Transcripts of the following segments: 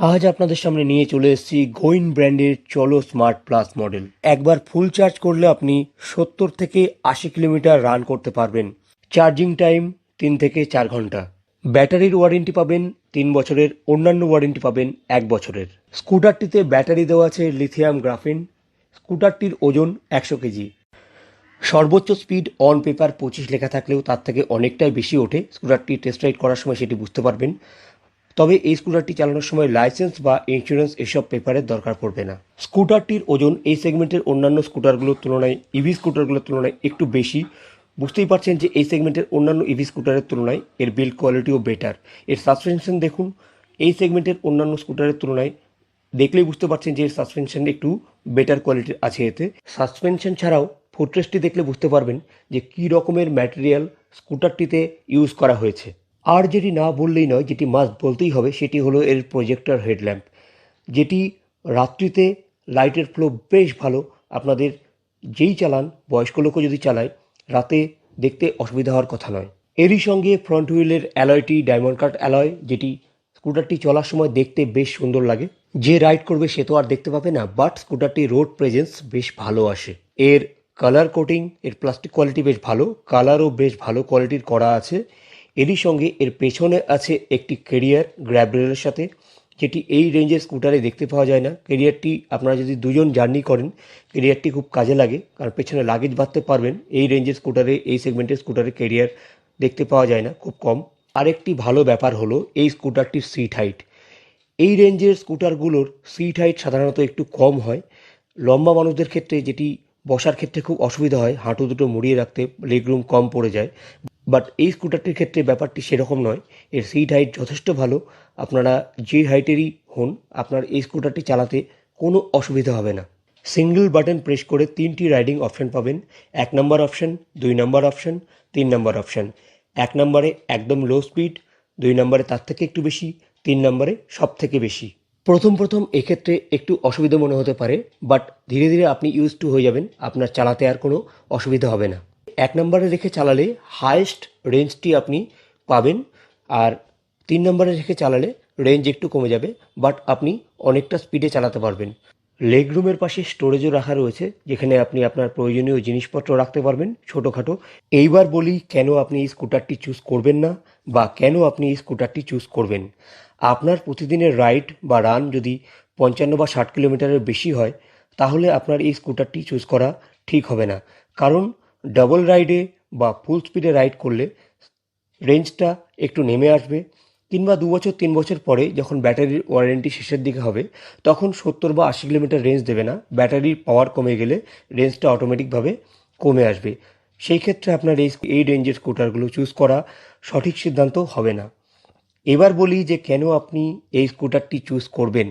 আজ আপনাদের সামনে নিয়ে চলে এসেছি গোইন ব্র্যান্ডের চলো স্মার্ট প্লাস মডেল একবার ফুল চার্জ করলে আপনি সত্তর থেকে আশি কিলোমিটার রান করতে পারবেন। চার্জিং টাইম তিন থেকে চার ঘণ্টা। ব্যাটারির ওয়ারেন্টি পাবেন তিন বছরের, অন্যান্য ওয়ারেন্টি পাবেন এক বছরের। স্কুটারটিতে ব্যাটারি দেওয়া আছে লিথিয়াম গ্রাফিন স্কুটারটির ওজন একশো কেজি। সর্বোচ্চ স্পিড অন পেপার পঁচিশ লেখা থাকলেও তার থেকে অনেকটাই বেশি ওঠে। স্কুটারটি টেস্ট রাইড করার সময় সেটি বুঝতে পারবেন। তবে এই স্কুটারটি চালানোর সময় লাইসেন্স বা ইন্স্যুরেন্স এসব পেপারের দরকার পড়বে না। স্কুটারটির ওজন এই সেগমেন্টের অন্যান্য স্কুটারগুলোর তুলনায় ইভি স্কুটারগুলোর তুলনায় একটু বেশি। বুঝতেই পারছেন যে এই সেগমেন্টের অন্যান্য ইভি স্কুটারের তুলনায় এর বিল্ড কোয়ালিটিও বেটার এর সাসপেনশন দেখুন, এই সেগমেন্টের অন্যান্য স্কুটারের তুলনায় দেখলেই বুঝতে পারছেন যে এর সাসপেনশন একটু বেটার কোয়ালিটির আছে এতে। সাসপেনশন ছাড়াও ফুটরেস্টটি দেখলে বুঝতে পারবেন যে কী রকমের ম্যাটেরিয়াল স্কুটারটিতে ইউজ করা হয়েছে। আর যেটি না বললেই নয়, যেটি মাস্ট বলতেই হবে, সেটি হলো এর প্রজেক্টর হেডল্যাম্প যেটি রাত্রিতে লাইটের ফ্লো বেশ ভালো। আপনাদের যেই চালান, বয়স্ক লোকও যদি চালায়, রাতে দেখতে অসুবিধা হওয়ার কথা নয়। এরই সঙ্গে ফ্রন্ট হুইলের অ্যালয়টি ডায়মন্ড কাট অ্যালয় যেটি স্কুটারটি চলার সময় দেখতে বেশ সুন্দর লাগে। যে রাইড করবে সে তো আর দেখতে পাবে না বাট স্কুটারটি রোড প্রেজেন্স বেশ ভালো আসে। এর কালার কোটিং এর প্লাস্টিক কোয়ালিটি বেশ ভালো কালারও বেশ ভালো কোয়ালিটির করা আছে। এরই সঙ্গে এর পেছনে আছে একটি কেরিয়ার গ্র্যাবরেলের সাথে, যেটি এই রেঞ্জের স্কুটারে দেখতে পাওয়া যায় না। কেরিয়ারটি আপনারা যদি দুজন জার্নি করেন কেরিয়ারটি খুব কাজে লাগে, কারণ পেছনে লাগেজ বাঁধতে পারবেন। এই রেঞ্জের স্কুটারে এই সেগমেন্টের স্কুটারে কেরিয়ার দেখতে পাওয়া যায় না, খুব কম। আরেকটি ভালো ব্যাপার হলো, এই স্কুটারটির সিট হাইট এই রেঞ্জের স্কুটারগুলোর সিট হাইট সাধারণত একটু কম হয়। লম্বা মানুষদের ক্ষেত্রে যেটি বসার ক্ষেত্রে খুব অসুবিধা হয়, হাঁটু দুটো মুড়িয়ে রাখতে লেগরুম কম পড়ে যায়। বাট এই স্কুটারটির ক্ষেত্রে ব্যাপারটি সেরকম নয়। এর সিট হাইট যথেষ্ট ভালো। আপনারা যে হাইটেরই হন, আপনার এই স্কুটারটি চালাতে কোনো অসুবিধা হবে না। সিঙ্গল বাটন প্রেস করে তিনটি রাইডিং অপশন পাবেন। এক নম্বর অপশন দুই নম্বর অপশন তিন নম্বর অপশন এক নম্বরে একদম লো স্পিড দুই নম্বরে তার থেকে একটু বেশি, তিন নম্বরে সব থেকে বেশি। প্রথম প্রথম এক্ষেত্রে একটু অসুবিধা মনে হতে পারে বাট ধীরে ধীরে আপনি ইউজ টু হয়ে যাবেন। আপনার চালাতে আর কোনো অসুবিধা হবে না। এক নম্বরে রেখে চালালে হায়েস্ট রেঞ্জটি আপনি পাবেন আর তিন নম্বরে রেখে চালালে রেঞ্জ একটু কমে যাবে বাট আপনি অনেকটা স্পিডে চালাতে পারবেন। লেগ রুমের পাশে স্টোরেজও রাখা রয়েছে, যেখানে আপনি আপনার প্রয়োজনীয় জিনিসপত্র রাখতে পারবেন ছোটোখাটো। এইবার বলি কেন আপনি এই স্কুটারটি চুজ করবেন না, বা কেন আপনি এই স্কুটারটি চুজ করবেন? আপনার প্রতিদিনের রাইড বা রান যদি পঞ্চান্ন বা ষাট কিলোমিটারের বেশি হয়, তাহলে আপনার এই স্কুটারটি চুজ করা ঠিক হবে না। কারণ ডাবল রাইডে বা ফুল স্পিডে রাইড করলে রেঞ্জটা একটু নেমে আসবে, কিংবা দু বছর, তিন বছর পরে যখন ব্যাটারির ওয়ারেন্টি শেষের দিকে হবে, তখন সত্তর বা আশি কিলোমিটার রেঞ্জ দেবে না। ব্যাটারির পাওয়ার কমে গেলে রেঞ্জটা অটোমেটিকভাবে কমে আসবে। সেই ক্ষেত্রে আপনার এই এই রেঞ্জের স্কুটারগুলো চুজ করা সঠিক সিদ্ধান্ত হবে না। এবার বলি যে কেন আপনি এই স্কুটারটি চুজ করবেন।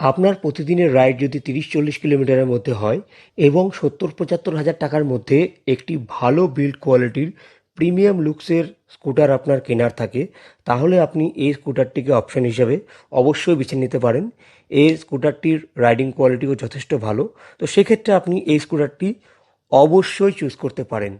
আপনার প্রতিদিনের রাইড যদি তিরিশ চল্লিশ কিলোমিটারের মধ্যে হয় এবং সত্তর পঁচাত্তর হাজার টাকার মধ্যে একটি ভালো বিল্ড কোয়ালিটির প্রিমিয়াম লুকসের স্কুটার আপনার কেনার থাকে, তাহলে আপনি এই স্কুটারটিকে অপশন হিসাবে অবশ্যই বেছে নিতে পারেন। এই স্কুটারটির রাইডিং কোয়ালিটিও যথেষ্ট ভালো। তো সেক্ষেত্রে আপনি এই স্কুটারটি অবশ্যই চুজ করতে পারেন।